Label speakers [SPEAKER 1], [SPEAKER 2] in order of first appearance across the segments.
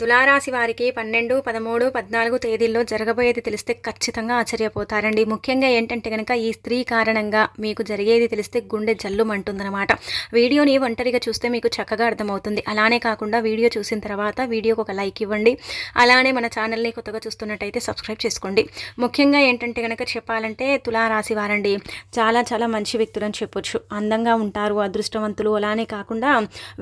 [SPEAKER 1] తులారాశి వారికి పన్నెండు పదమూడు పద్నాలుగు తేదీల్లో జరగబోయేది తెలిస్తే ఖచ్చితంగా ఆశ్చర్యపోతారండి. ముఖ్యంగా ఏంటంటే కనుక ఈ స్త్రీ కారణంగా మీకు జరిగేది తెలిస్తే గుండె జల్లుమంటుందన్నమాట. వీడియోని ఒంటరిగా చూస్తే మీకు చక్కగా అర్థమవుతుంది. అలానే కాకుండా వీడియో చూసిన తర్వాత వీడియోకి ఒక లైక్ ఇవ్వండి. అలానే మన ఛానల్ని కొత్తగా చూస్తున్నట్టయితే సబ్స్క్రైబ్ చేసుకోండి. ముఖ్యంగా ఏంటంటే కనుక చెప్పాలంటే తులారాశి వారండి చాలా చాలా మంచి వ్యక్తులు అని చెప్పొచ్చు. అందంగా ఉంటారు అదృష్టవంతులు. అలానే కాకుండా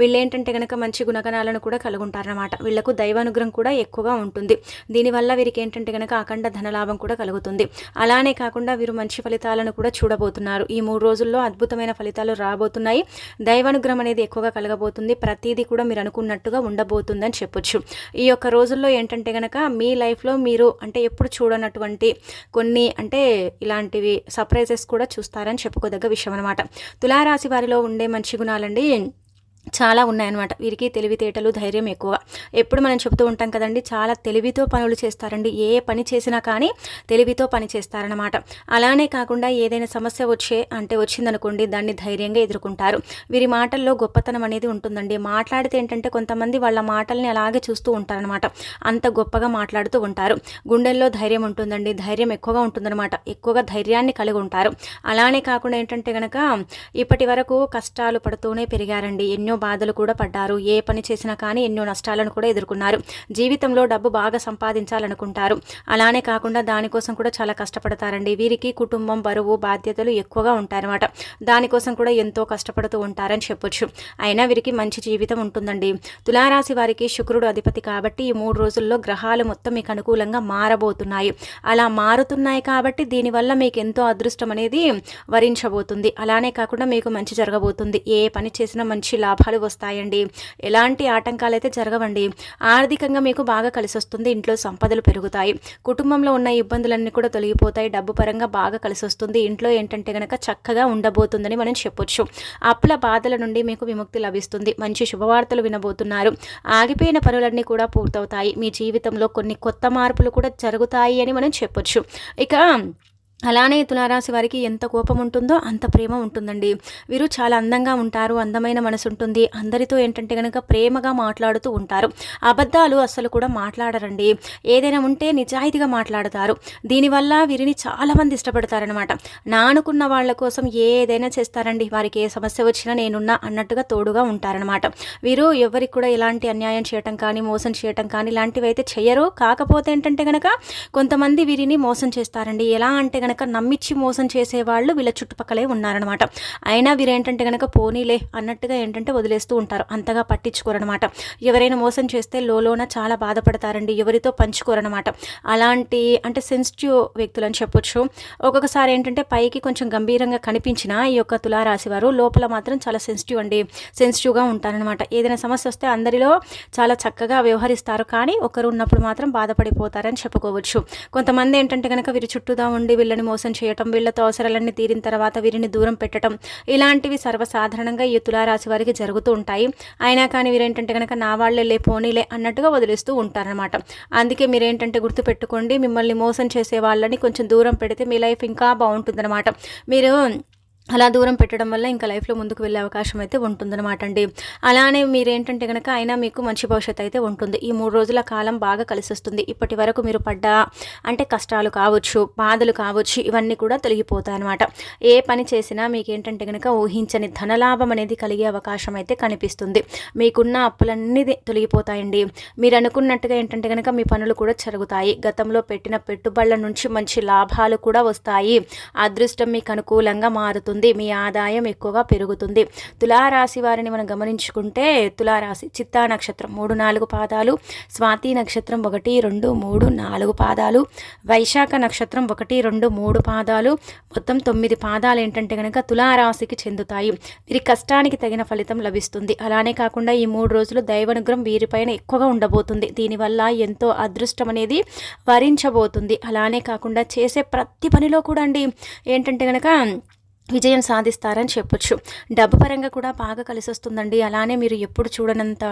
[SPEAKER 1] వీళ్ళు ఏంటంటే కనుక మంచి గుణగణాలను కూడా కలుగుంటారనమాట వీళ్ళకు దైవానుగ్రహం కూడా ఎక్కువగా ఉంటుంది. దీనివల్ల వీరికి ఏంటంటే కనుక అఖండ ధనలాభం కూడా కలుగుతుంది. అలానే కాకుండా వీరు మంచి ఫలితాలను కూడా చూడబోతున్నారు. ఈ మూడు రోజుల్లో అద్భుతమైన ఫలితాలు రాబోతున్నాయి. దైవానుగ్రహం అనేది ఎక్కువగా కలగబోతుంది. ప్రతిదీ కూడా మీరు అనుకున్నట్టుగా ఉండబోతుందని చెప్పొచ్చు. ఈ యొక్క రోజుల్లో ఏంటంటే కనుక మీ లైఫ్లో మీరు అంటే ఎప్పుడు చూడనటువంటి కొన్ని అంటే ఇలాంటివి సర్ప్రైజెస్ కూడా చూస్తారని చెప్పుకోదగ్గ విషయం అనమాట తులారాశి వారిలో ఉండే మంచి గుణాలండి చాలా ఉన్నాయన్నమాట. వీరికి తెలివితేటలు ధైర్యం ఎక్కువ. ఎప్పుడు మనం చెబుతూ ఉంటాం కదండి చాలా తెలివితో పనులు చేస్తారండి. ఏ పని చేసినా కానీ తెలివితో పని చేస్తారనమాట అలానే కాకుండా ఏదైనా సమస్య వచ్చే అంటే వచ్చిందనుకోండి దాన్ని ధైర్యంగా ఎదుర్కొంటారు. వీరి మాటల్లో గొప్పతనం అనేది ఉంటుందండి. మాట్లాడితే ఏంటంటే కొంతమంది వాళ్ళ మాటల్ని అలాగే చూస్తూ ఉంటారనమాట అంత గొప్పగా మాట్లాడుతూ ఉంటారు. గుండెల్లో ధైర్యం ఉంటుందండి. ధైర్యం ఎక్కువగా ఉంటుందన్నమాట. ఎక్కువగా ధైర్యాన్ని కలిగి ఉంటారు. అలానే కాకుండా ఏంటంటే కనుక ఇప్పటి వరకు కష్టాలు పడుతూనే పెరిగారండి. ఎన్నో ఎన్నో బాధలు కూడా పడ్డారు. ఏ పని చేసినా కానీ ఎన్నో నష్టాలను కూడా ఎదుర్కొన్నారు. జీవితంలో డబ్బు బాగా సంపాదించాలనుకుంటారు. అలానే కాకుండా దానికోసం కూడా చాలా కష్టపడతారండి. వీరికి కుటుంబం బరువు బాధ్యతలు ఎక్కువగా ఉంటాయన్నమాట దానికోసం కూడా ఎంతో కష్టపడుతూ ఉంటారని చెప్పొచ్చు. అయినా వీరికి మంచి జీవితం ఉంటుందండి. తులారాశి వారికి శుక్రుడు అధిపతి కాబట్టి ఈ మూడు రోజుల్లో గ్రహాలు మొత్తం మీకు అనుకూలంగా మారబోతున్నాయి. అలా మారుతున్నాయి కాబట్టి దీనివల్ల మీకు ఎంతో అదృష్టం అనేది వరించబోతుంది. అలానే కాకుండా మీకు మంచి జరగబోతుంది. ఏ పని చేసినా మంచి లాభం లాభాలు వస్తాయండి. ఎలాంటి ఆటంకాలు అయితే జరగవండి ఆర్థికంగా మీకు బాగా కలిసి వస్తుంది ఇంట్లో సంపదలు పెరుగుతాయి. కుటుంబంలో ఉన్న ఇబ్బందులన్నీ కూడా తొలగిపోతాయి డబ్బు పరంగా బాగా కలిసి వస్తుంది ఇంట్లో ఏంటంటే కనుక చక్కగా ఉండబోతుందని మనం చెప్పొచ్చు. అప్పుల బాధల నుండి మీకు విముక్తి లభిస్తుంది. మంచి శుభవార్తలు వినబోతున్నారు. ఆగిపోయిన పనులన్నీ కూడా పూర్తవుతాయి. మీ జీవితంలో కొన్ని కొత్త మార్పులు కూడా జరుగుతాయి అని మనం చెప్పొచ్చు. ఇక అలానే తులారాశి వారికి ఎంత కోపం ఉంటుందో అంత ప్రేమ ఉంటుందండి. వీరు చాలా అందంగా ఉంటారు అందమైన మనసు ఉంటుంది. అందరితో ఏంటంటే కనుక ప్రేమగా మాట్లాడుతూ ఉంటారు. అబద్ధాలు అస్సలు కూడా మాట్లాడరండి. ఏదైనా ఉంటే నిజాయితీగా మాట్లాడతారు. దీనివల్ల వీరిని చాలామంది ఇష్టపడతారనమాట నానుకున్న వాళ్ళ కోసం ఏదైనా చేస్తారండి. వారికి ఏ సమస్య వచ్చినా నేనున్నా అన్నట్టుగా తోడుగా ఉంటారనమాట వీరు ఎవరికి కూడా ఎలాంటి అన్యాయం చేయటం కానీ మోసం చేయటం కానీ ఇలాంటివి అయితే చేయరు కాకపోతే ఏంటంటే కనుక కొంతమంది వీరిని మోసం చేస్తారండి. ఎలా అంటే కనుక నమ్మిచ్చి మోసం చేసేవాళ్ళు వీళ్ళ చుట్టుపక్కలే ఉన్నారనమాట అయినా వీరేంటంటే కనుక పోనీలే అన్నట్టుగా ఏంటంటే వదిలేస్తూ ఉంటారు. అంతగా పట్టించుకోరనమాట ఎవరైనా మోసం చేస్తే లోలోన చాలా బాధపడతారండి. ఎవరితో పంచుకోరనమాట అలాంటి అంటే సెన్సిటివ్ వ్యక్తులు అని చెప్పొచ్చు. ఒక్కొక్కసారి ఏంటంటే పైకి కొంచెం గంభీరంగా కనిపించిన ఈ యొక్క తులారాశి వారు లోపల మాత్రం చాలా సెన్సిటివ్ అండి. సెన్సిటివ్గా ఉంటారనమాట ఏదైనా సమస్య వస్తే అందరిలో చాలా చక్కగా వ్యవహరిస్తారు. కానీ ఒకరు ఉన్నప్పుడు మాత్రం బాధపడిపోతారని చెప్పుకోవచ్చు. కొంతమంది ఏంటంటే కనుక వీరి చుట్టూదా ఉండి వీళ్ళని వీళ్ళని మోసం చేయటం వీళ్ళతో అవసరాలన్నీ తీరిన తర్వాత వీరిని దూరం పెట్టడం ఇలాంటివి సర్వసాధారణంగా ఈ తులారాశి వారికి జరుగుతూ ఉంటాయి. అయినా కానీ వీరేంటంటే కనుక నా వాళ్ళే లే పోనీలే అన్నట్టుగా వదిలేస్తూ ఉంటారనమాట అందుకే మీరేంటంటే గుర్తుపెట్టుకోండి మిమ్మల్ని మోసం చేసే వాళ్ళని కొంచెం దూరం పెడితే మీ లైఫ్ ఇంకా బాగుంటుందన్నమాట. మీరు అలా దూరం పెట్టడం వల్ల ఇంకా లైఫ్లో ముందుకు వెళ్ళే అవకాశం అయితే ఉంటుందన్నమాట అండి. అలానే మీరేంటంటే కనుక అయినా మీకు మంచి భవిష్యత్తు అయితే ఉంటుంది. ఈ మూడు రోజుల కాలం బాగా కలిసి వస్తుంది ఇప్పటి వరకు మీరు పడ్డ అంటే కష్టాలు కావచ్చు బాధలు కావచ్చు ఇవన్నీ కూడా తొలగిపోతాయి అనమాట ఏ పని చేసినా మీకు ఏంటంటే కనుక ఊహించని ధనలాభం అనేది కలిగే అవకాశం అయితే కనిపిస్తుంది. మీకున్న అప్పులన్నీ తొలగిపోతాయండి. మీరు అనుకున్నట్టుగా ఏంటంటే కనుక మీ పనులు కూడా జరుగుతాయి గతంలో పెట్టిన పెట్టుబడుల నుంచి మంచి లాభాలు కూడా వస్తాయి. అదృష్టం మీకు అనుకూలంగా మారుతుంది. ఉంటుంది మీ ఆదాయం ఎక్కువగా పెరుగుతుంది. తులారాశి వారిని మనం గమనించుకుంటే తులారాశి చిత్తా నక్షత్రం మూడు నాలుగు పాదాలు స్వాతి నక్షత్రం ఒకటి రెండు మూడు నాలుగు పాదాలు వైశాఖ నక్షత్రం ఒకటి రెండు మూడు పాదాలు. మొత్తం తొమ్మిది పాదాలు ఏంటంటే కనుక తులారాశికి చెందుతాయి. వీరి కష్టానికి తగిన ఫలితం లభిస్తుంది. అలానే కాకుండా ఈ మూడు రోజులు దైవనుగ్రహం వీరిపైన ఎక్కువగా ఉండబోతుంది. దీనివల్ల ఎంతో అదృష్టం అనేది వరించబోతుంది. అలానే కాకుండా చేసే ప్రతి పనిలో కూడా అండి ఏంటంటే కనుక విజయం సాధిస్తారని చెప్పొచ్చు. డబ్బు పరంగా కూడా బాగా కలిసి వస్తుందండి అలానే మీరు ఎప్పుడు చూడనంత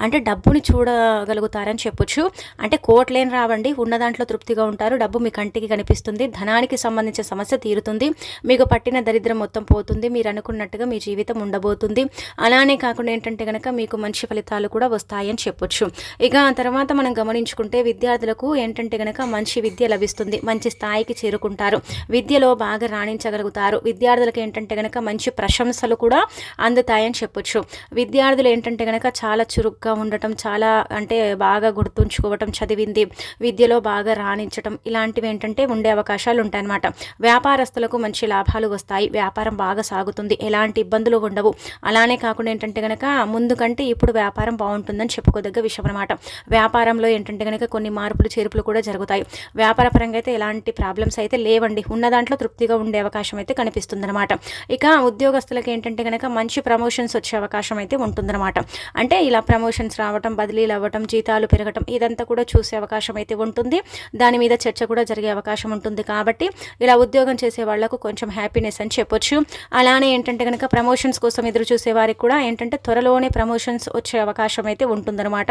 [SPEAKER 1] అంటే డబ్బుని చూడగలుగుతారని చెప్పొచ్చు. అంటే కోట్లేని రావండి. ఉన్న దాంట్లో తృప్తిగా ఉంటారు. డబ్బు మీ కంటికి కనిపిస్తుంది. ధనానికి సంబంధించిన సమస్య తీరుతుంది. మీకు పట్టిన దరిద్రం మొత్తం పోతుంది. మీరు అనుకున్నట్టుగా మీ జీవితం ఉండబోతుంది. అలానే కాకుండా ఏంటంటే కనుక మీకు మంచి ఫలితాలు కూడా వస్తాయని చెప్పొచ్చు. ఇక తర్వాత మనం గమనించుకుంటే విద్యార్థులకు ఏంటంటే కనుక మంచి విద్య లభిస్తుంది. మంచి స్థాయికి చేరుకుంటారు. విద్యలో బాగా రాణించగలుగుతారు. విద్య విద్యార్థులకు ఏంటంటే కనుక మంచి ప్రశంసలు కూడా అందుతాయని చెప్పొచ్చు. విద్యార్థులు ఏంటంటే కనుక చాలా చురుగ్గా ఉండటం చాలా అంటే బాగా గుర్తుంచుకోవటం చదివింది విద్యలో బాగా రాణించటం ఇలాంటివి ఏంటంటే ఉండే అవకాశాలు ఉంటాయన్నమాట వ్యాపారస్తులకు మంచి లాభాలు వస్తాయి. వ్యాపారం బాగా సాగుతుంది. ఎలాంటి ఇబ్బందులు ఉండవు. అలానే కాకుండా ఏంటంటే కనుక ముందు కంటే ఇప్పుడు వ్యాపారం బాగుంటుందని చెప్పుకోదగ్గ విషయం అనమాట వ్యాపారంలో ఏంటంటే కనుక కొన్ని మార్పులు చేర్పులు కూడా జరుగుతాయి. వ్యాపార పరంగా అయితే ఎలాంటి ప్రాబ్లమ్స్ అయితే లేవండి. ఉన్న దాంట్లో తృప్తిగా ఉండే అవకాశం అయితే కనిపిస్తుంది. వస్తుందన్నమాట. ఇక ఉద్యోగస్తులకు ఏంటంటే కనుక మంచి ప్రమోషన్స్ వచ్చే అవకాశం అయితే ఉంటుందన్నమాట. అంటే ఇలా ప్రమోషన్స్ రావటం బదిలీలు అవ్వటం జీతాలు పెరగటం ఇదంతా కూడా చూసే అవకాశం అయితే ఉంటుంది. దాని మీద చర్చ కూడా జరిగే అవకాశం ఉంటుంది కాబట్టి ఇలా ఉద్యోగం చేసే వాళ్ళకు కొంచెం హ్యాపీనెస్ అని చెప్పొచ్చు. అలానే ఏంటంటే కనుక ప్రమోషన్స్ కోసం ఎదురు చూసే వారికి కూడా ఏంటంటే త్వరలోనే ప్రమోషన్స్ వచ్చే అవకాశం అయితే ఉంటుందన్నమాట.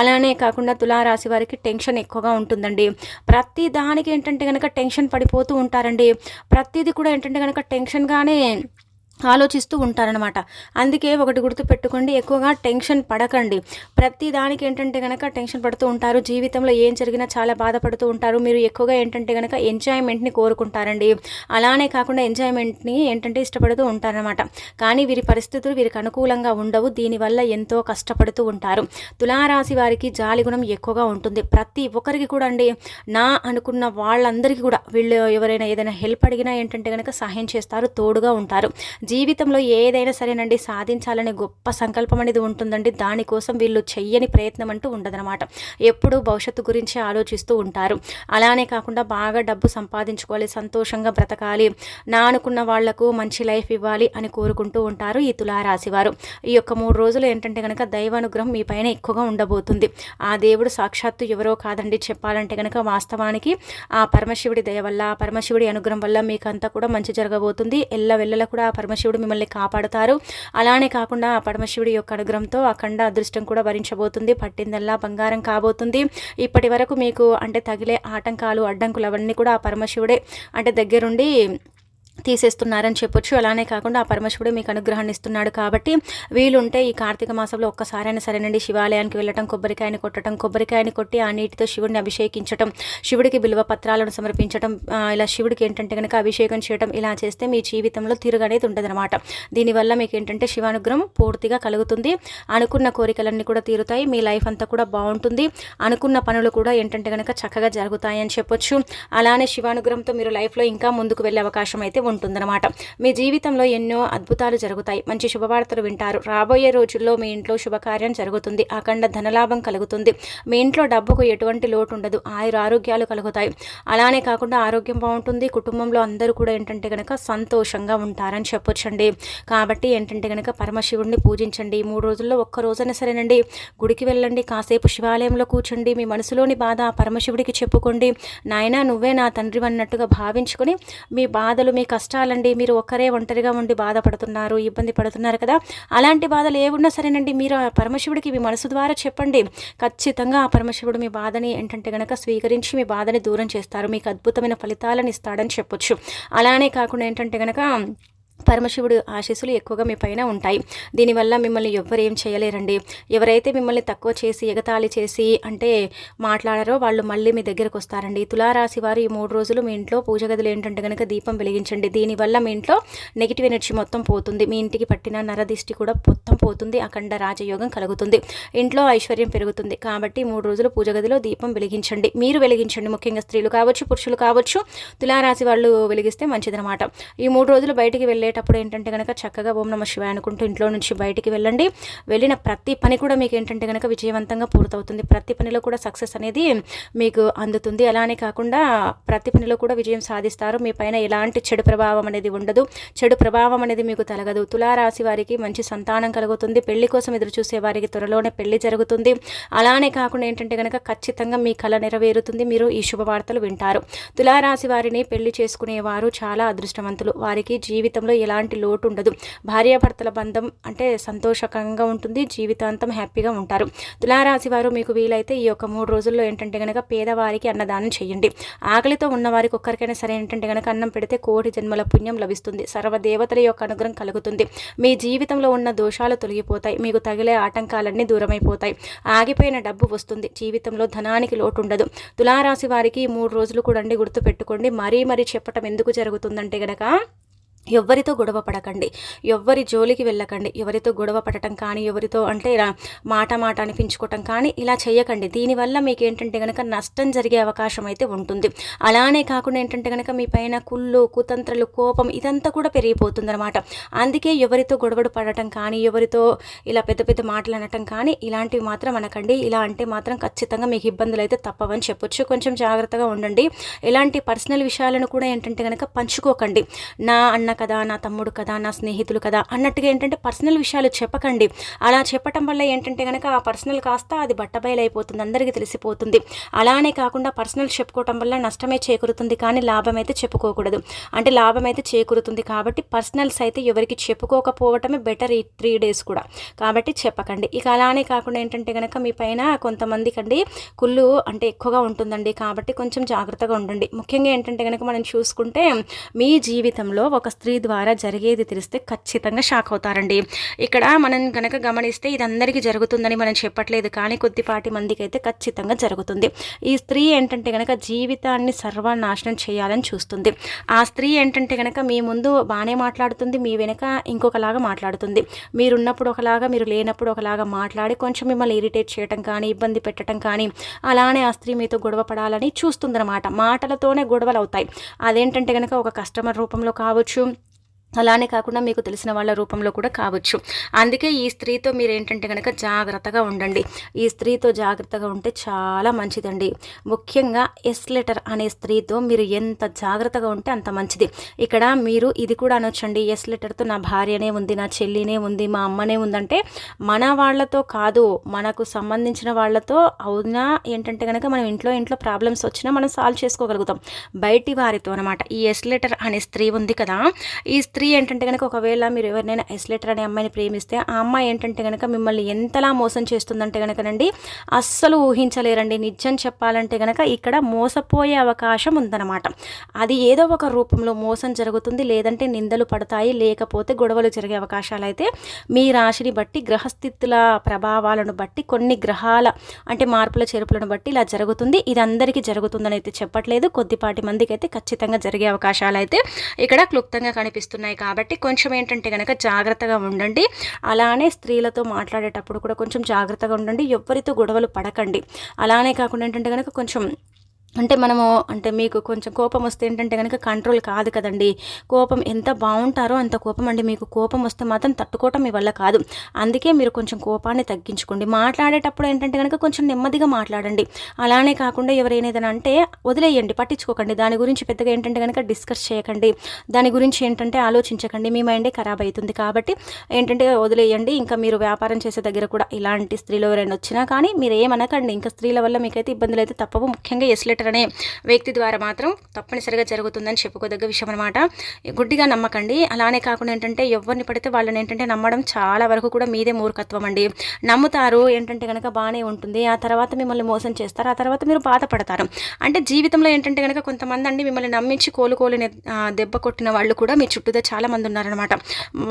[SPEAKER 1] అలానే కాకుండా తులారాశి వారికి టెన్షన్ ఎక్కువగా ఉంటుందండి. ప్రతి దానికి ఏంటంటే కనుక టెన్షన్ పడిపోతూ ఉంటారండి. ప్రతిదీ కూడా ఏంటంటే కనుక టెన్షన్గానే ఆలోచిస్తూ ఉంటారనమాట అందుకే ఒకటి గుర్తు పెట్టుకోండి ఎక్కువగా టెన్షన్ పడకండి. ప్రతి దానికి ఏంటంటే కనుక టెన్షన్ పడుతూ ఉంటారు జీవితంలో ఏం జరిగినా చాలా బాధపడుతూ ఉంటారు. మీరు ఎక్కువగా ఏంటంటే కనుక ఎంజాయ్మెంట్ని కోరుకుంటారండి. అలానే కాకుండా ఎంజాయ్మెంట్ని ఏంటంటే ఇష్టపడుతూ ఉంటారనమాట కానీ వీరి పరిస్థితులు వీరికి అనుకూలంగా ఉండవు దీనివల్ల ఎంతో కష్టపడుతూ ఉంటారు. తులారాశి వారికి జాలి గుణం ఎక్కువగా ఉంటుంది. ప్రతి ఒక్కరికి కూడా అండి నా అనుకున్న వాళ్ళందరికీ కూడా వీళ్ళు ఎవరైనా ఏదైనా హెల్ప్ అడిగినా ఏంటంటే కనుక సహాయం చేస్తారు తోడుగా ఉంటారు. జీవితంలో ఏదైనా సరేనండి సాధించాలనే గొప్ప సంకల్పం అనేది ఉంటుందండి. దానికోసం వీళ్ళు చెయ్యని ప్రయత్నం అంటూ ఉండదనమాట ఎప్పుడూ భవిష్యత్తు గురించి ఆలోచిస్తూ ఉంటారు. అలానే కాకుండా బాగా డబ్బు సంపాదించుకోవాలి సంతోషంగా బ్రతకాలి నా అనుకున్న వాళ్ళకు మంచి లైఫ్ ఇవ్వాలి అని కోరుకుంటూ ఉంటారు ఈ తులారాశి వారు. ఈ యొక్క మూడు రోజులు ఏంటంటే కనుక దైవానుగ్రహం మీ పైన ఎక్కువగా ఉండబోతుంది. ఆ దేవుడు సాక్షాత్తు ఎవరో కాదండి చెప్పాలంటే కనుక వాస్తవానికి ఆ పరమశివుడి దయ వల్ల పరమశివుడి అనుగ్రహం వల్ల మీకు అంతా కూడా మంచి జరగబోతుంది. ఎల్ల వెళ్ళల కూడా పరమ పరమశివుడు మిమ్మల్ని కాపాడుతారు. అలానే కాకుండా ఆ పరమశివుడి యొక్క అనుగ్రహంతో అఖండ అదృష్టం కూడా భరించబోతుంది. పట్టిందల్లా బంగారం కాబోతుంది. ఇప్పటి వరకు మీకు అంటే తగిలే ఆటంకాలు అడ్డంకులు అవన్నీ కూడా ఆ పరమశివుడే అంటే దగ్గరుండి తీసేస్తున్నారని చెప్పొచ్చు. అలానే కాకుండా ఆ పరమశివుడు మీకు అనుగ్రహాన్ని ఇస్తున్నాడు కాబట్టి వీలుంటే ఈ కార్తీక మాసంలో ఒక్కసారైనా సరేనండి శివాలయానికి వెళ్ళటం కొబ్బరికాయని కొట్టడం కొబ్బరికాయని కొట్టి ఆ నీటితో శివుడిని అభిషేకించడం శివుడికి బిలువ పత్రాలను సమర్పించడం ఇలా శివుడికి ఏంటంటే కనుక అభిషేకం చేయడం ఇలా చేస్తే మీ జీవితంలో తిరుగనేది అనమాట దీనివల్ల మీకు ఏంటంటే శివానుగ్రహం పూర్తిగా కలుగుతుంది. అనుకున్న కోరికలన్నీ కూడా తీరుతాయి. మీ లైఫ్ అంతా కూడా బాగుంటుంది. అనుకున్న పనులు కూడా ఏంటంటే కనుక చక్కగా జరుగుతాయని చెప్పొచ్చు. అలానే శివానుగ్రహంతో మీరు లైఫ్లో ఇంకా ముందుకు వెళ్ళే అవకాశం అయితే ఉంటుందన్నమాట మీ జీవితంలో ఎన్నో అద్భుతాలు జరుగుతాయి. మంచి శుభవార్తలు వింటారు. రాబోయే రోజుల్లో మీ ఇంట్లో శుభకార్యం జరుగుతుంది. అఖండ ధనలాభం కలుగుతుంది. మీ ఇంట్లో డబ్బుకు ఎటువంటి లోటు ఉండదు. ఆయుర ఆరోగ్యాలు కలుగుతాయి. అలానే కాకుండా ఆరోగ్యం బాగుంటుంది. కుటుంబంలో అందరూ కూడా ఏంటంటే కనుక సంతోషంగా ఉంటారని చెప్పొచ్చండి. కాబట్టి ఏంటంటే కనుక పరమశివుడిని పూజించండి. మూడు రోజుల్లో ఒక్క రోజైనా సరేనండి. గుడికి వెళ్ళండి. కాసేపు శివాలయంలో కూర్చోండి. మీ మనసులోని బాధ పరమశివుడికి చెప్పుకోండి. నాయన నువ్వే నా తండ్రి అన్నట్టుగా భావించుకొని మీ బాధలు మీ కష్టాలండి మీరు ఒక్కరే ఒంటరిగా ఉండి బాధపడుతున్నారు ఇబ్బంది పడుతున్నారు కదా. అలాంటి బాధలు ఏమున్నా సరేనండి మీరు ఆ పరమశివుడికి మీ మనసు ద్వారా చెప్పండి. ఖచ్చితంగా ఆ పరమశివుడు మీ బాధని ఏంటంటే గనక స్వీకరించి మీ బాధని దూరం చేస్తారు. మీకు అద్భుతమైన ఫలితాలను ఇస్తాడని చెప్పొచ్చు. అలానే కాకుండా ఏంటంటే గనక పరమశివుడు ఆశీస్సులు ఎక్కువగా మీ పైన ఉంటాయి. దీనివల్ల మిమ్మల్ని ఎవ్వరు ఏం చేయలేరండి. ఎవరైతే మిమ్మల్ని తక్కువ చేసి ఎగతాళి చేసి అంటే మాట్లాడారో వాళ్ళు మళ్ళీ మీ దగ్గరకు వస్తారండి. తులారాశి వారు ఈ మూడు రోజులు మీ ఇంట్లో పూజ గదులు ఏంటంటే కనుక దీపం వెలిగించండి. దీనివల్ల మీ ఇంట్లో నెగిటివ్ ఎనర్జీ మొత్తం పోతుంది. మీ ఇంటికి పట్టిన నరదిష్టి కూడా మొత్తం పోతుంది. అఖండ రాజయోగం కలుగుతుంది. ఇంట్లో ఐశ్వర్యం పెరుగుతుంది. కాబట్టి మూడు రోజులు పూజ గదిలో దీపం వెలిగించండి. మీరు వెలిగించండి. ముఖ్యంగా స్త్రీలు కావచ్చు పురుషులు కావచ్చు. తులారాశి వాళ్ళు వెలిగిస్తే మంచిదనమాట ఈ మూడు రోజులు బయటికి వెళ్ళే వెళ్ళేటప్పుడు ఏంటంటే కనుక చక్కగా ఓం నమ శివాయ అనుకుంటూ ఇంట్లో నుంచి బయటికి వెళ్ళండి. వెళ్ళిన ప్రతి పని కూడా మీకు ఏంటంటే కనుక విజయవంతంగా పూర్తవుతుంది. ప్రతి పనిలో కూడా సక్సెస్ అనేది మీకు అందుతుంది. అలానే కాకుండా ప్రతి పనిలో కూడా విజయం సాధిస్తారు. మీ పైన ఎలాంటి చెడు ప్రభావం అనేది ఉండదు. చెడు ప్రభావం అనేది మీకు తలగదు. తులారాశి వారికి మంచి సంతానం కలుగుతుంది. పెళ్ళి కోసం ఎదురు చూసే వారికి త్వరలోనే పెళ్ళి జరుగుతుంది. అలానే కాకుండా ఏంటంటే కనుక ఖచ్చితంగా మీ కళ నెరవేరుతుంది. మీరు ఈ శుభవార్తలు వింటారు. తులారాశి వారిని పెళ్ళి చేసుకునేవారు చాలా అదృష్టవంతులు. వారికి జీవితంలో ఎలాంటి లోటు ఉండదు. భార్యాభర్తల బంధం అంటే సంతోషకరంగా ఉంటుంది. జీవితాంతం హ్యాపీగా ఉంటారు. తులారాశి వారు మీకు వీలైతే ఈ యొక్క మూడు రోజుల్లో ఏంటంటే కనుక పేదవారికి అన్నదానం చేయండి. ఆకలితో ఉన్న వారికి ఒక్కరికైనా సరే ఏంటంటే కనుక అన్నం పెడితే కోటి జన్మల పుణ్యం లభిస్తుంది. సర్వదేవతల యొక్క అనుగ్రహం కలుగుతుంది. మీ జీవితంలో ఉన్న దోషాలు తొలగిపోతాయి. మీకు తగిలే ఆటంకాలన్నీ దూరమైపోతాయి. ఆగిపోయిన డబ్బు వస్తుంది. జీవితంలో ధనానికి లోటు ఉండదు. తులారాశి వారికి మూడు రోజులు కూడా గుర్తు పెట్టుకోండి మరీ మరీ చెప్పటం ఎందుకు జరుగుతుందంటే గనక ఎవ్వరితో గొడవ పడకండి. ఎవ్వరి జోలికి వెళ్ళకండి. ఎవరితో గొడవ పడటం కానీ ఎవరితో అంటే ఇలా మాట మాట అనిపించుకోవటం కానీ ఇలా చేయకండి. దీనివల్ల మీకు ఏంటంటే కనుక నష్టం జరిగే అవకాశం అయితే ఉంటుంది. అలానే కాకుండా ఏంటంటే కనుక మీ పైన కుళ్ళు కుతంత్రలు కోపం ఇదంతా కూడా పెరిగిపోతుంది అనమాట అందుకే ఎవరితో గొడవడు పడటం కానీ ఎవరితో ఇలా పెద్ద పెద్ద మాటలు అనటం కానీ ఇలాంటివి మాత్రం అనకండి. ఇలా అంటే మాత్రం ఖచ్చితంగా మీకు ఇబ్బందులు అయితే తప్పవని చెప్పొచ్చు. కొంచెం జాగ్రత్తగా ఉండండి. ఇలాంటి పర్సనల్ విషయాలను కూడా ఏంటంటే కనుక పంచుకోకండి. నా అన్న కదా నా తమ్ముడు కదా నా స్నేహితులు కదా అన్నట్టుగా ఏంటంటే పర్సనల్ విషయాలు చెప్పకండి. అలా చెప్పటం వల్ల ఏంటంటే కనుక ఆ పర్సనల్ కాస్త అది బట్టబయలైపోతుంది అందరికీ తెలిసిపోతుంది. అలానే కాకుండా పర్సనల్ చెప్పుకోవటం వల్ల నష్టమే చేకూరుతుంది కానీ లాభం అయితే చెప్పుకోకూడదు. అంటే లాభం అయితే చేకూరుతుంది కాబట్టి పర్సనల్స్ అయితే ఎవరికి చెప్పుకోకపోవటమే బెటర్ ఈ త్రీ డేస్ కూడా. కాబట్టి చెప్పకండి. ఇక అలానే కాకుండా ఏంటంటే కనుక మీ పైన కొంతమందికి అండి కుళ్ళు అంటే ఎక్కువగా ఉంటుందండి. కాబట్టి కొంచెం జాగ్రత్తగా ఉండండి. ముఖ్యంగా ఏంటంటే కనుక మనం చూసుకుంటే మీ జీవితంలో ఒక స్త్రీ స్త్రీ ద్వారా జరిగేది తెలిస్తే ఖచ్చితంగా షాక్ అవుతారండి. ఇక్కడ మనం కనుక గమనిస్తే ఇది అందరికీ జరుగుతుందని మనం చెప్పట్లేదు కానీ కొద్దిపాటి మందికి అయితే ఖచ్చితంగా జరుగుతుంది. ఈ స్త్రీ ఏంటంటే కనుక జీవితాన్ని సర్వనాశనం చేయాలని చూస్తుంది. ఆ స్త్రీ ఏంటంటే కనుక మీ ముందు బాగానే మాట్లాడుతుంది మీ వెనుక ఇంకొకలాగా మాట్లాడుతుంది. మీరున్నప్పుడు ఒకలాగా మీరు లేనప్పుడు ఒకలాగా మాట్లాడి కొంచెం మిమ్మల్ని ఇరిటేట్ చేయటం కానీ ఇబ్బంది పెట్టడం కానీ అలానే ఆ స్త్రీ మీతో గొడవ పడాలని చూస్తుందన్నమాట. మాటలతోనే గొడవలు అవుతాయి అదేంటంటే కనుక ఒక కస్టమర్ రూపంలో కావచ్చు అలానే కాకుండా మీకు తెలిసిన వాళ్ళ రూపంలో కూడా కావచ్చు. అందుకే ఈ స్త్రీతో మీరు ఏంటంటే కనుక జాగ్రత్తగా ఉండండి. ఈ స్త్రీతో జాగ్రత్తగా ఉంటే చాలా మంచిదండి. ముఖ్యంగా ఎస్ లెటర్ అనే స్త్రీతో మీరు ఎంత జాగ్రత్తగా ఉంటే అంత మంచిది. ఇక్కడ మీరు ఇది కూడా అనొచ్చండి. ఎస్ లెటర్తో నా భార్యనే ఉంది నా చెల్లినే ఉంది మా అమ్మనే ఉందంటే మన వాళ్ళతో కాదు మనకు సంబంధించిన వాళ్ళతో అవునా ఏంటంటే కనుక మనం ఇంట్లో ఇంట్లో ప్రాబ్లమ్స్ వచ్చినా మనం సాల్వ్ చేసుకోగలుగుతాం. బయటి వారితో అనమాట ఈ ఎస్ లెటర్ అనే స్త్రీ ఉంది కదా ఈ స్త్రీ ఏంటంటే కనుక ఒకవేళ మీరు ఎవరినైనా ఎస్లెటర్ అనే అమ్మాయిని ప్రేమిస్తే ఆ అమ్మాయి ఏంటంటే కనుక మిమ్మల్ని ఎంతలా మోసం చేస్తుందంటే కనుకనండి అస్సలు ఊహించలేరండి. నిజం చెప్పాలంటే కనుక ఇక్కడ మోసపోయే అవకాశం ఉందన్నమాట. అది ఏదో ఒక రూపంలో మోసం జరుగుతుంది లేదంటే నిందలు పడతాయి లేకపోతే గొడవలు జరిగే అవకాశాలు అయితే మీ రాశిని బట్టి గ్రహస్థితుల ప్రభావాలను బట్టి కొన్ని గ్రహాల అంటే మార్పుల చేర్పులను బట్టి ఇలా జరుగుతుంది. ఇది అందరికీ జరుగుతుందని అయితే చెప్పట్లేదు. కొద్దిపాటి మందికి అయితే ఖచ్చితంగా జరిగే అవకాశాలు అయితే ఇక్కడ క్లుప్తంగా కనిపిస్తున్నాయి. ఉన్నాయి కాబట్టి కొంచెం ఏంటంటే కనుక జాగ్రత్తగా ఉండండి. అలానే స్త్రీలతో మాట్లాడేటప్పుడు కూడా కొంచెం జాగ్రత్తగా ఉండండి. ఎవరితో గొడవలు పడకండి. అలానే కాకుండా ఏంటంటే కనుక కొంచెం అంటే మనము అంటే మీకు కొంచెం కోపం వస్తే ఏంటంటే కనుక కంట్రోల్ కాదు కదండి. కోపం ఎంత బాగుంటారో అంత కోపం అండి. మీకు కోపం వస్తే మాత్రం తట్టుకోవటం మీ వల్ల కాదు. అందుకే మీరు కొంచెం కోపాన్ని తగ్గించుకోండి. మాట్లాడేటప్పుడు ఏంటంటే కనుక కొంచెం నెమ్మదిగా మాట్లాడండి. అలానే కాకుండా ఎవరైనా ఏదైనా అంటే వదిలేయండి పట్టించుకోకండి. దాని గురించి పెద్దగా ఏంటంటే కనుక డిస్కస్ చేయకండి. దాని గురించి ఏంటంటే ఆలోచించకండి. మీ మైండే ఖరాబ్ అవుతుంది కాబట్టి ఏంటంటే వదిలేయండి. ఇంకా మీరు వ్యాపారం చేసే దగ్గర కూడా ఇలాంటి స్త్రీలు ఎవరైనా వచ్చినా కానీ మీరు ఏమనకండి. ఇంకా స్త్రీల వల్ల మీకైతే ఇబ్బందులు అయితే తప్పవు. ముఖ్యంగా ఆపరేటర్ అనే వ్యక్తి ద్వారా మాత్రం తప్పనిసరిగా జరుగుతుందని చెప్పుకోదగ్గ విషయం అనమాట గుడ్డిగా నమ్మకండి. అలానే కాకుండా ఏంటంటే ఎవరిని పడితే వాళ్ళని ఏంటంటే నమ్మడం చాలా వరకు కూడా మీదే మూర్ఖత్వం అండి. నమ్ముతారు ఏంటంటే కనుక బాగానే ఉంటుంది ఆ తర్వాత మిమ్మల్ని మోసం చేస్తారు ఆ తర్వాత మీరు బాధపడతారు. అంటే జీవితంలో ఏంటంటే కనుక కొంతమంది అండి మిమ్మల్ని నమ్మించి కోలుకోలేని దెబ్బ కొట్టిన వాళ్ళు కూడా మీ చుట్టూతో చాలా మంది ఉన్నారనమాట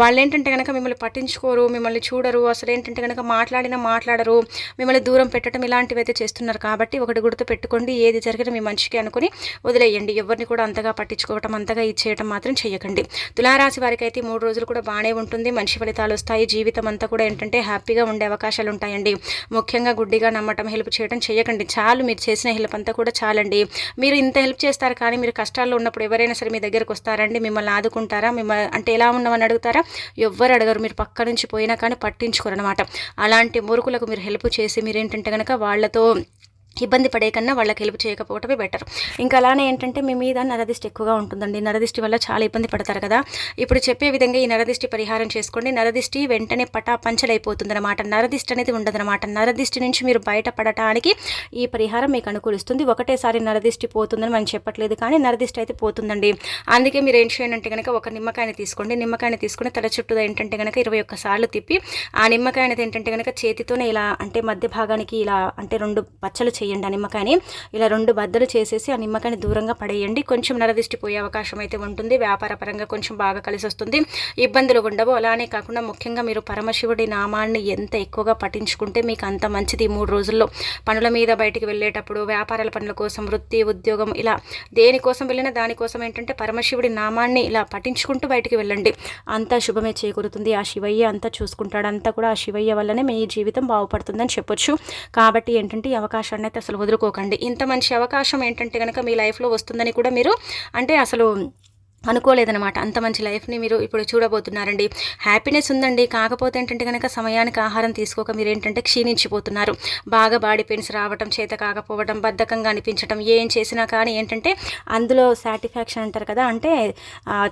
[SPEAKER 1] వాళ్ళు ఏంటంటే కనుక మిమ్మల్ని పట్టించుకోరు మిమ్మల్ని చూడరు అసలు ఏంటంటే కనుక మాట్లాడినా మాట్లాడరు మిమ్మల్ని దూరం పెట్టడం ఇలాంటివి అయితే చేస్తున్నారు కాబట్టి ఒకటి గుర్తు పెట్టుకోండి ఏది జరిగింది జరిగిన మీ మనిషికి అనుకుని వదిలేయండి. ఎవరిని కూడా అంతగా పట్టించుకోవటం అంతగా ఇచ్చేయటం మాత్రం చేయకండి. తులారాశి వారికి అయితే మూడు రోజులు కూడా బాగానే ఉంటుంది. మంచి ఫలితాలు వస్తాయి. జీవితం అంతా కూడా ఏంటంటే హ్యాపీగా ఉండే అవకాశాలు ఉంటాయండి. ముఖ్యంగా గుడ్డిగా నమ్మటం హెల్ప్ చేయడం చేయకండి. చాలు మీరు చేసిన హెల్ప్ అంతా కూడా చాలండి. మీరు ఇంత హెల్ప్ చేస్తారు కానీ మీరు కష్టాల్లో ఉన్నప్పుడు ఎవరైనా సరే మీ దగ్గరకు వస్తారండి. మిమ్మల్ని ఆదుకుంటారా? మిమ్మల్ని అంటే ఎలా ఉన్నామని అడుగుతారా? ఎవ్వరు అడగరు. మీరు పక్క నుంచి పోయినా కానీ పట్టించుకోరు అనమాట అలాంటి మురుకులకు మీరు హెల్ప్ చేసి మీరేంటంటే కనుక వాళ్ళతో ఇబ్బంది పడే కన్నా వాళ్ళకి హెల్ప్ చేయకపోవటమే బెటర్. ఇంకా అలానే ఏంటంటే మీ మీద నరదిష్టి ఎక్కువగా ఉంటుందండి. నరదిష్టి వల్ల చాలా ఇబ్బంది పడతారు కదా. ఇప్పుడు చెప్పే విధంగా ఈ నరదిష్టి పరిహారం చేసుకోండి. నరదిష్టి వెంటనే పటా పంచలైపోతుంది నరదిష్టి అనేది ఉండదనమాట నరదిష్టి నుంచి మీరు బయటపడటానికి ఈ పరిహారం మీకు అనుకూలిస్తుంది. ఒకటేసారి నరదిష్టి పోతుందని మనం చెప్పట్లేదు కానీ నరదిష్టి అయితే పోతుందండి. అందుకే మీరు ఏం చేయండి కనుక ఒక నిమ్మకాయని తీసుకోండి. నిమ్మకాయని తీసుకుని తల చుట్టూ ఏంటంటే కనుక ఇరవై ఒక్కసార్లు తిప్పి ఆ నిమ్మకాయ అనేది ఏంటంటే కనుక చేతితోనే ఇలా అంటే మధ్య భాగానికి ఇలా అంటే రెండు పచ్చలు చేసేయండి ఆ నిమ్మకాయని. ఇలా రెండు బద్దలు చేసేసి ఆ నిమ్మకాయని దూరంగా పడేయండి. కొంచెం నరదిష్టిపోయే అవకాశం అయితే ఉంటుంది. వ్యాపార పరంగా కొంచెం బాగా కలిసి వస్తుంది. ఇబ్బందులు ఉండవు. అలానే కాకుండా ముఖ్యంగా మీరు పరమశివుడి నామాన్ని ఎంత ఎక్కువగా పఠించుకుంటే మీకు అంత మంచిది మూడు రోజుల్లో. పనుల మీద బయటికి వెళ్ళేటప్పుడు వ్యాపారాల పనుల కోసం వృత్తి ఉద్యోగం ఇలా దేనికోసం వెళ్ళినా దానికోసం ఏంటంటే పరమశివుడి నామాన్ని ఇలా పఠించుకుంటూ బయటికి వెళ్ళండి. అంతా శుభమే చేకూరుతుంది. ఆ శివయ్య అంతా చూసుకుంటాడు. అంతా కూడా ఆ శివయ్య వల్లనే మీ జీవితం బాగుపడుతుందని చెప్పొచ్చు. కాబట్టి ఏంటంటే ఈ అవకాశాన్ని అయితే అసలు వదులుకోకండి. ఇంత మంచి అవకాశం ఏంటంటే కనుక మీ లైఫ్లో వస్తుందని కూడా మీరు అంటే అసలు అనుకోలేదనమాట అంత మంచి లైఫ్ని మీరు ఇప్పుడు చూడబోతున్నారండి. హ్యాపీనెస్ ఉందండి. కాకపోతే ఏంటంటే కనుక సమయానికి ఆహారం తీసుకోక మీరు ఏంటంటే క్షీణించిపోతున్నారు. బాగా బాడీ పెయిన్స్ రావటం చేత కాకపోవడం బద్ధకంగా అనిపించడం ఏం చేసినా కానీ ఏంటంటే అందులో సాటిస్ఫాక్షన్ అంటారు కదా అంటే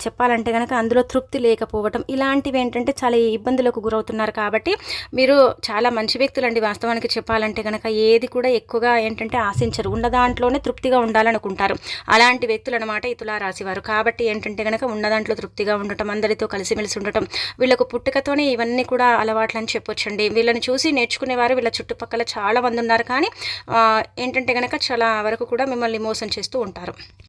[SPEAKER 1] చెప్పాలంటే కనుక అందులో తృప్తి లేకపోవటం ఇలాంటివి ఏంటంటే చాలా ఇబ్బందులకు గురవుతున్నారు కాబట్టి మీరు చాలా మంచి వ్యక్తులండి. వాస్తవానికి చెప్పాలంటే కనుక ఏది కూడా ఎక్కువగా ఏంటంటే ఆశించరు. ఉన్న దాంట్లోనే తృప్తిగా ఉండాలనుకుంటారు. అలాంటి వ్యక్తులు అనమాట ఈ తులారాశి వారు. కాబట్టి ఏంటంటే కనుక ఉన్న దాంట్లో తృప్తిగా ఉండటం అందరితో కలిసిమెలిసి ఉండటం వీళ్ళకు పుట్టుకతోనే ఇవన్నీ కూడా అలవాట్లు అని చెప్పొచ్చండి. వీళ్ళని చూసి నేర్చుకునేవారు వీళ్ళ చుట్టుపక్కల చాలా మంది ఉన్నారు. కానీ ఏంటంటే కనుక చాలా వరకు కూడా మిమ్మల్ని మోసం చేస్తూ ఉంటారు.